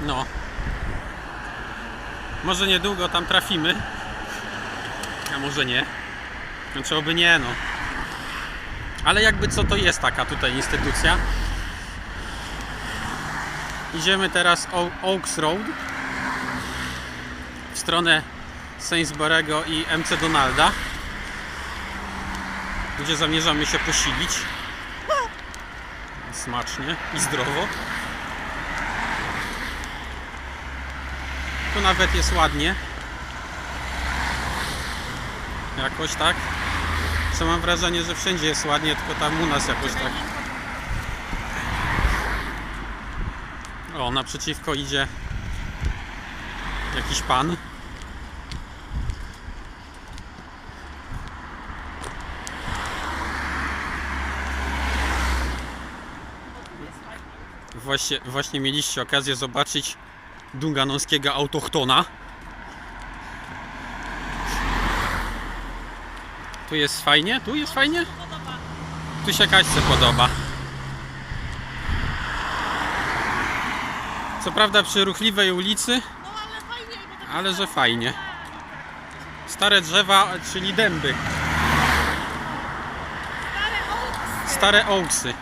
No. Może niedługo tam trafimy. A może nie. Znaczy oby nie, no. Ale jakby co to jest taka tutaj instytucja. Idziemy teraz o- Oaks Road w stronę Sainsbury'ego i MC Donalda, gdzie zamierzamy się posilić. Smacznie i zdrowo. Tu nawet jest ładnie. Jakoś tak. Co mam wrażenie, że wszędzie jest ładnie, tylko tam u nas jakoś tak. O, naprzeciwko idzie jakiś pan. Właśnie, właśnie mieliście okazję zobaczyć dunganowskiego autochtona. Tu jest fajnie? Tu jest fajnie? Tu się Kaśce podoba. Co prawda przy ruchliwej ulicy, ale że fajnie. Stare drzewa, czyli dęby. stare oaksy.